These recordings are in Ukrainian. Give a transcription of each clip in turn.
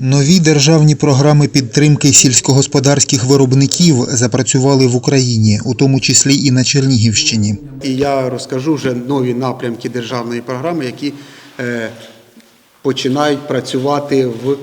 Нові державні програми підтримки сільськогосподарських виробників запрацювали в Україні, у тому числі і на Чернігівщині. І я розкажу вже нові напрямки державної програми, які е, починають працювати в,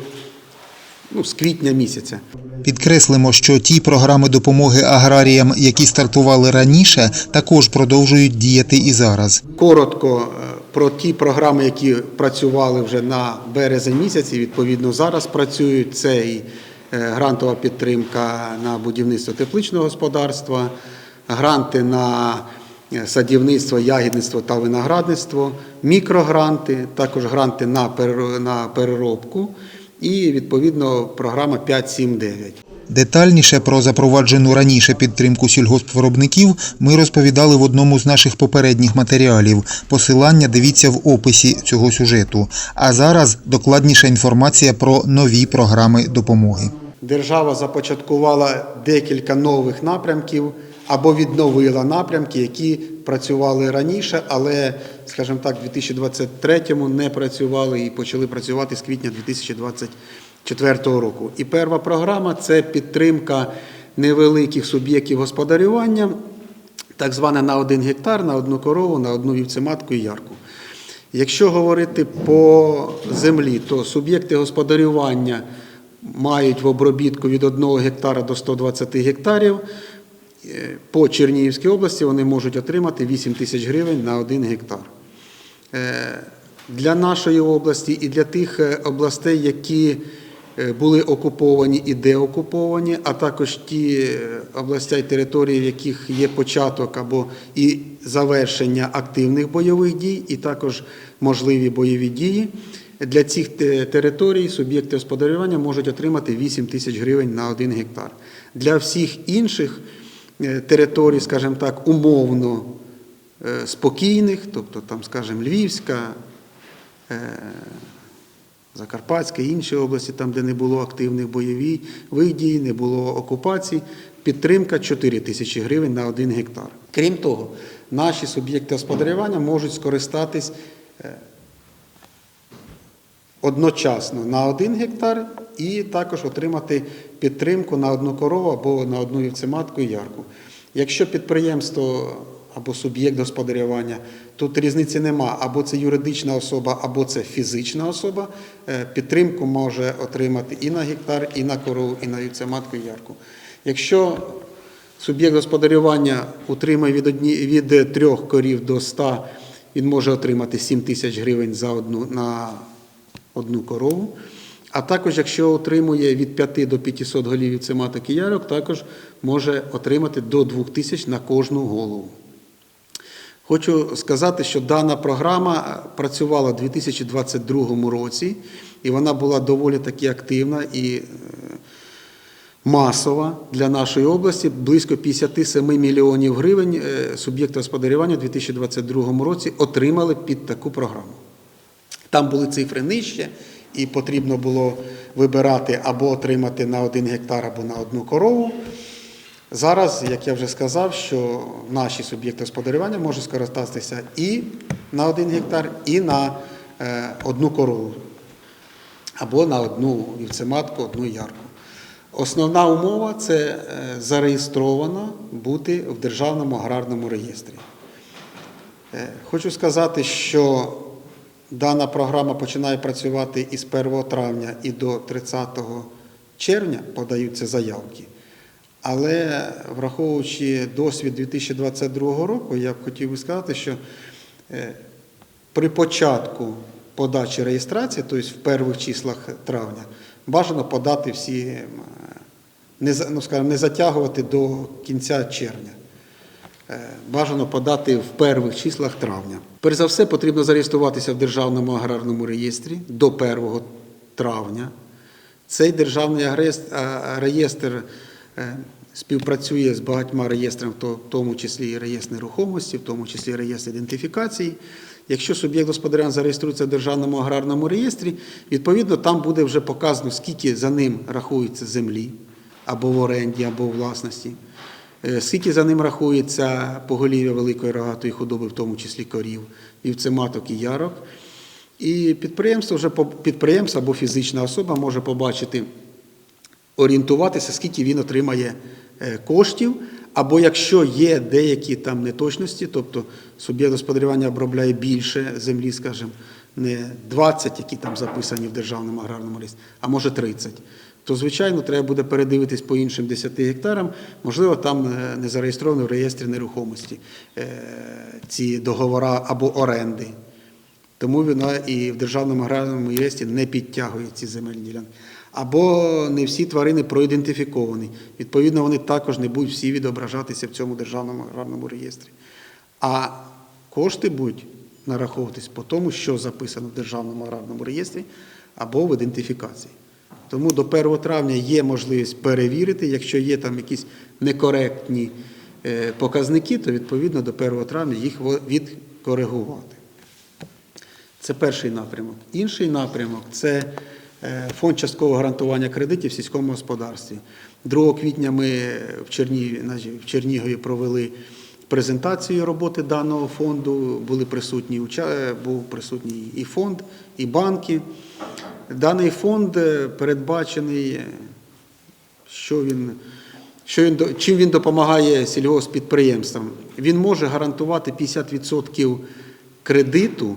ну, з квітня місяця. Підкреслимо, що ті програми допомоги аграріям, які стартували раніше, також продовжують діяти і зараз. Коротко е, про ті програми, які працювали вже на березень місяці, відповідно зараз працюють. Це і е, грантова підтримка на будівництво тепличного господарства, гранти на е, садівництво, ягідництво та виноградництво, мікрогранти, також гранти на перер- на переробку і відповідно програма 5.7.9. Детальніше про запроваджену раніше підтримку сільгоспвиробників ми розповідали в одному з наших попередніх матеріалів. Посилання дивіться в описі цього сюжету. А зараз докладніша інформація про нові програми допомоги. Держава започаткувала декілька нових напрямків або відновила напрямки, які працювали раніше, але, скажімо так, у 2023-му не працювали і почали працювати з квітня 2024 року. І перша програма це підтримка невеликих суб'єктів господарювання, так звана на один гектар, на одну корову, на одну вівцематку і ярку. Якщо говорити по землі, то суб'єкти господарювання мають в обробітку від 1 гектара до 120 гектарів. По Чернігівській області вони можуть отримати 8 тисяч гривень на 1 гектар. Е, Для нашої області і для тих е, областей, які е, були окуповані і деокуповані, а також ті е, областя і території, в яких є початок або і завершення активних бойових дій, і також можливі бойові дії. Для цих територій суб'єкти господарювання можуть отримати 8 тисяч гривень на 1 гектар. Для всіх інших територій, скажімо так, умовно е, спокійних, тобто там, скажімо, Львівська, е, Закарпатська, інші області, там, де не було активних бойових дій, не було окупацій, підтримка 4 тисячі гривень на 1 гектар. Крім того, наші суб'єкти господарювання можуть скористатись е, одночасно на 1 гектар і також отримати підтримку на одну корову або на одну вівцематку і ярку. Якщо підприємство або суб'єкт господарювання, тут різниці нема, або це юридична особа, або це фізична особа, е, підтримку може отримати і на гектар, і на корову, і на вівцематку і ярку. Якщо суб'єкт господарювання утримує від, одні, від трьох корів до 100, він може отримати 7 тисяч гривень за одну, на одну корову. А також, якщо отримує від 5 до 500 голів вівцематок і ярок, також може отримати до 2 тисяч на кожну голову. Хочу сказати, що дана програма працювала у 2022 році, і вона була доволі таки активна і е, масова для нашої області. Близько 57 мільйонів гривень е, суб'єкти господарювання у 2022 році отримали під таку програму. Там були цифри нижче, і потрібно було вибирати або отримати на один гектар, або на одну корову. Зараз, як я вже сказав, що наші суб'єкти господарювання можуть скористатися і на один гектар, і на е, одну корову, або на одну вівцематку, одну ярку. Основна умова це е, зареєстровано бути в Державному аграрному реєстрі. Е, Хочу сказати, що дана програма починає працювати із 1 травня і до 30 червня подаються заявки. Але враховуючи досвід 2022 року, я б хотів би сказати, що е, при початку подачі реєстрації, тобто в перших числах травня, бажано подати всі, не, за- ну, скажімо, не затягувати до кінця червня. Е, Бажано подати в перших числах травня. Перш за все, потрібно зареєструватися в Державному аграрному реєстрі до 1 травня. Цей державний реєстр е, співпрацює з багатьма реєстрами, в тому числі і реєстр нерухомості, в тому числі і реєстр ідентифікації. Якщо суб'єкт господарювання зареєструється в Державному аграрному реєстрі, відповідно там буде вже показано, скільки за ним рахується землі або в оренді, або у власності. Е, Скільки за ним рахується поголів'я великої рогатої худоби, в тому числі корів, вівцематок і ярок. І підприємство вже підприємство або фізична особа може побачити, орієнтуватися, скільки він отримає е, коштів, або якщо є деякі там неточності, тобто суб'єкт господарювання обробляє більше землі, скажімо, не 20, які там записані в державному аграрному реєстрі, а може 30, то звичайно треба буде передивитись по іншим 10 гектарам. Можливо, там е, не зареєстровано в реєстрі нерухомості е, ці договори або оренди. Тому вона і в державному аграрному реєстрі не підтягує ці земельні ділянки. Або не всі тварини проідентифіковані. Відповідно, вони також не будуть всі відображатися в цьому державному аграрному реєстрі. А кошти будуть нараховуватись по тому, що записано в державному аграрному реєстрі або в ідентифікації. Тому до 1 травня є можливість перевірити, якщо є там якісь некоректні е, показники, то відповідно до 1 травня їх відкоригувати. Це перший напрямок. Інший напрямок це е, фонд часткового гарантування кредитів в сільському господарстві. 2 квітня ми в Чернігові, в Чернігові провели презентацію роботи даного фонду. Були присутні е, був присутній і фонд, і банки. Даний фонд е, передбачений, е, що він, що він, чим він допомагає сільгоспідприємствам. Він може гарантувати 50% кредиту,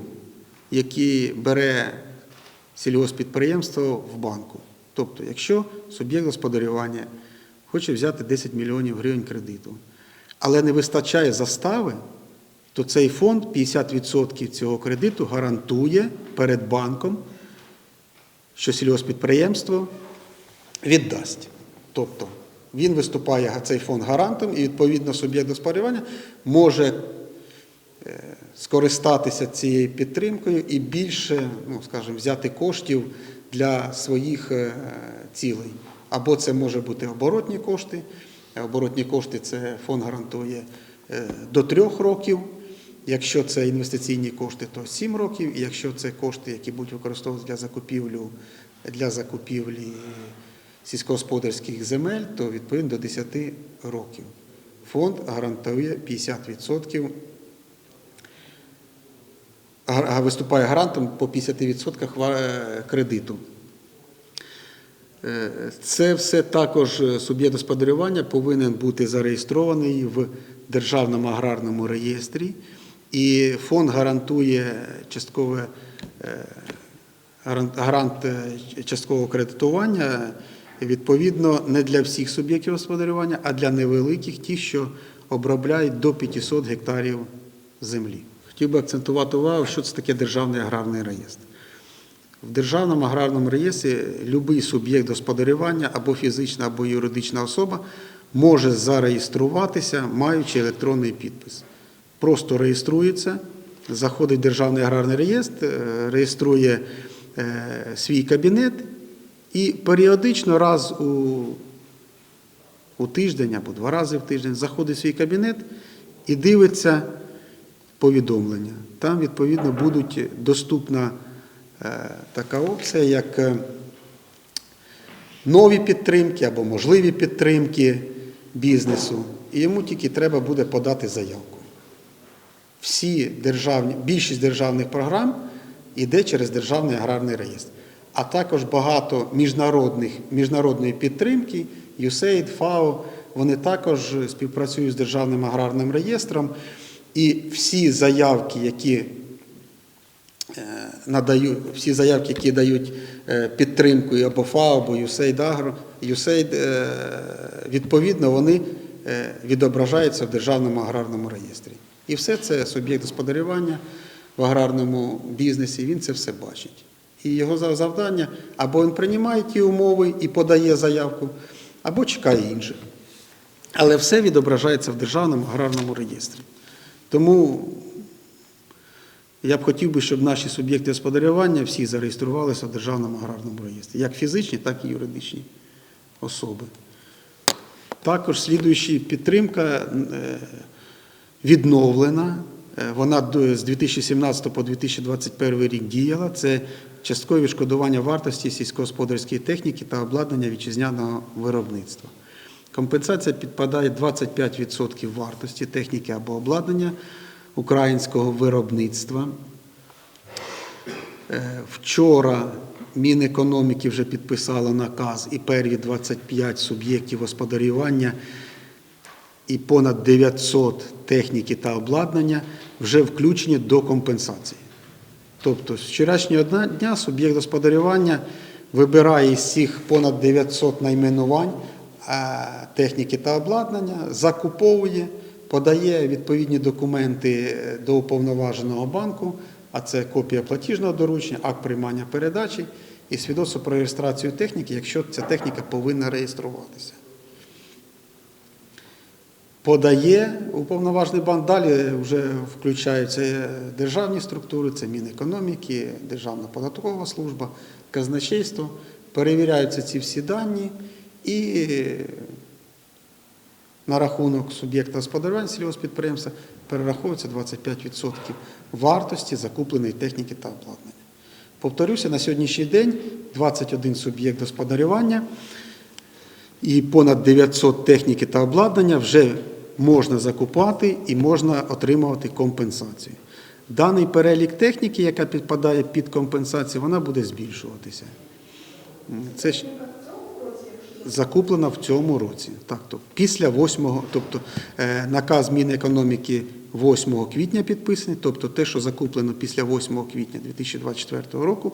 який бере сільгоспідприємство в банку. Тобто, якщо суб'єкт господарювання хоче взяти 10 мільйонів гривень кредиту, але не вистачає застави, то цей фонд 50% цього кредиту гарантує перед банком, що сільгоспідприємство віддасть. Тобто він виступає цей фонд гарантом, і відповідно суб'єкт господарювання може е, скористатися цією підтримкою і більше, ну скажімо, взяти коштів для своїх е, цілей. Або це може бути оборотні кошти. Оборотні кошти це фонд гарантує е, до трьох років. Якщо це інвестиційні кошти, то 7 років. І якщо це кошти, які будуть використовуватися для закупівлю, для закупівлі сільськогосподарських земель, то відповідно до 10 років. Фонд гарантує 50% виступає гарантом по 50% е, кредиту. Е, Це все також е, суб'єкт господарювання повинен бути зареєстрований в Державному аграрному реєстрі, і фонд гарантує часткове е, гарант- е, часткового кредитування, відповідно, не для всіх суб'єктів господарювання, а для невеликих, ті, що обробляють до 500 гектарів землі. Хотів би акцентувати увагу, що це таке державний аграрний реєстр. В Державному аграрному реєстрі будь-який суб'єкт господарювання або фізична, або юридична особа може зареєструватися, маючи електронний підпис. Просто реєструється, заходить в Державний аграрний реєстр, е, реєструє е, свій кабінет і періодично раз у, у тиждень або два рази в тиждень заходить в свій кабінет і дивиться повідомлення. Там, відповідно, будуть доступна е, така опція, як нові підтримки або можливі підтримки бізнесу. І йому тільки треба буде подати заявку. Всі державні, більшість державних програм йде через Державний аграрний реєстр. А також багато міжнародних, міжнародної підтримки, USAID, FAO, вони також співпрацюють з Державним аграрним реєстром. І всі заявки, які е, надають, всі заявки, які дають е, підтримку або ФАО, або USAID, Agro, USAID, е, відповідно, вони відображаються в Державному аграрному реєстрі. І все це суб'єкт господарювання в аграрному бізнесі, він це все бачить. І його завдання або він приймає ті умови і подає заявку, або чекає інших. Але все відображається в Державному аграрному реєстрі. Тому я б хотів би, щоб наші суб'єкти господарювання всі зареєструвалися в Державному аграрному реєстрі, як фізичні, так і юридичні особи. Також слідуюча підтримка е, відновлена. Е, Вона з 2017 по 2021 рік діяла. Це часткове відшкодування вартості сільськогосподарської техніки та обладнання вітчизняного виробництва. Компенсація підпадає 25% вартості техніки або обладнання українського виробництва. Е, Вчора Мінекономіки вже підписало наказ і перві 25 суб'єктів господарювання і понад 900 техніки та обладнання вже включені до компенсації. Тобто з вчорашнього дня суб'єкт господарювання вибирає із цих понад 900 найменувань техніки та обладнання, закуповує, подає відповідні документи е, до уповноваженого банку, а це копія платіжного доручення, акт приймання передачі і свідоцтво про реєстрацію техніки, якщо ця техніка повинна реєструватися подає уповноважений банк. Далі вже включаються державні структури, це Мінекономіки, Державна податкова служба, казначейство. Перевіряються ці всі дані і на рахунок суб'єкта господарювання сільгоспідприємства перераховується 25% вартості закупленої техніки та обладнання. Повторюся, на сьогоднішній день 21 суб'єкт господарювання і понад 900 техніки та обладнання вже можна закупати і можна отримувати компенсацію. Даний перелік техніки, яка підпадає під компенсацію, вона буде збільшуватися. Це ж закуплена в цьому році. Так, то після 8, тобто наказ Мінекономіки 8 квітня підписаний, тобто те, що закуплено після 8 квітня 2024 року,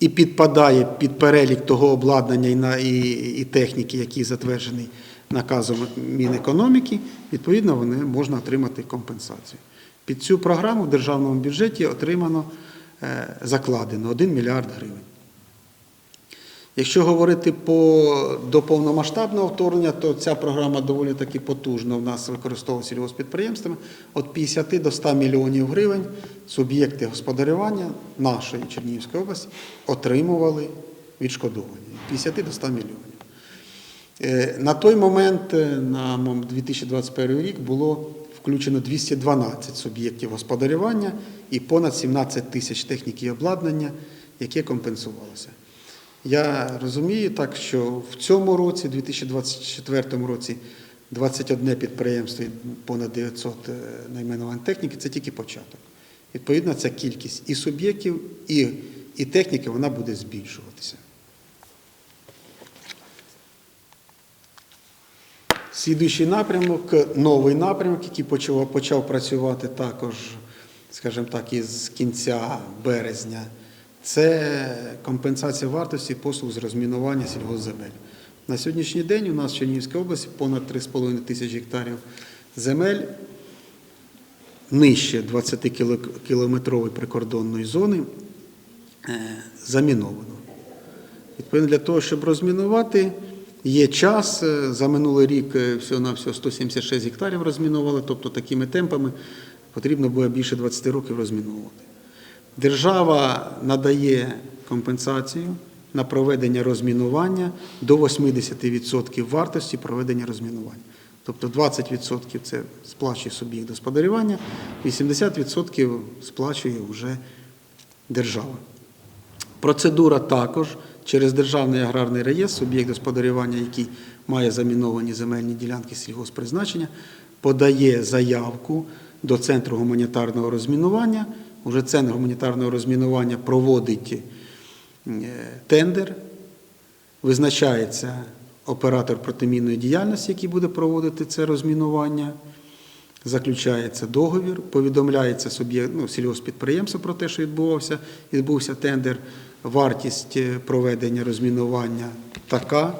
і підпадає під перелік того обладнання і, і, і техніки, який затверджений наказом Мінекономіки, відповідно, вони можна отримати компенсацію. Під цю програму в державному бюджеті отримано е, закладено 1 мільярд гривень. Якщо говорити по до повномасштабного вторгнення, то ця програма доволі таки потужно в нас використовується сільгоспідприємствами. Від 50 до 100 мільйонів гривень суб'єкти господарювання нашої Чернігівської області отримували відшкодування. Від 50 до 100 мільйонів. Е, На той момент, е, на 2021 рік, було включено 212 суб'єктів господарювання і понад 17 тисяч техніки і обладнання, яке компенсувалося. Я розумію так, що в цьому році, 2024 році, 21 підприємство і понад 900 е, найменувань техніки це тільки початок. Відповідно, ця кількість і суб'єктів, і, і техніки вона буде збільшуватися. Слідуючий напрямок, новий напрямок, який почав, почав працювати також, скажімо так, із кінця березня, це компенсація вартості послуг з розмінування сільгоспземель. На сьогоднішній день у нас в Чернігівській області понад 3,5 тисячі гектарів земель нижче 20-кілометрової прикордонної зони е, заміновано. Відповідно, для того, щоб розмінувати, є час. Е, За минулий рік е, всього-навсього 176 гектарів розмінували, тобто такими темпами потрібно буде більше 20 років розмінувати. Держава надає компенсацію на проведення розмінування до 80% вартості проведення розмінування. Тобто 20% це сплачує суб'єкт господарювання, 80% сплачує вже держава. Процедура також через Державний аграрний реєстр, суб'єкт господарювання, який має заміновані земельні ділянки сільгоспризначення, подає заявку до Центру гуманітарного розмінування. Уже Центр гуманітарного розмінування проводить е, тендер, визначається оператор протимінної діяльності, який буде проводити це розмінування. Заключається договір, повідомляється суб'єкт ну, сільгоспідприємство про те, що відбувався, відбувся тендер, вартість е, проведення розмінування така.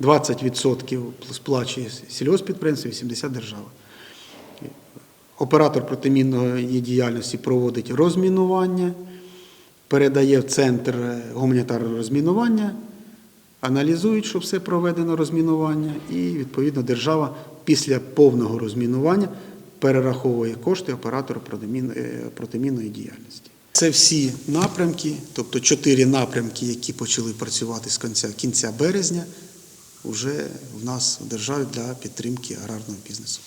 20% сплачує сільгоспідприємство, 80% держава. Оператор протимінної діяльності проводить розмінування, передає в центр е, гуманітарного розмінування, аналізують, що все проведено розмінування, і відповідно держава після повного розмінування перераховує кошти оператору е, протимінної діяльності. Це всі напрямки, тобто чотири напрямки, які почали працювати з кінця, кінця березня, вже в нас в державі для підтримки аграрного бізнесу.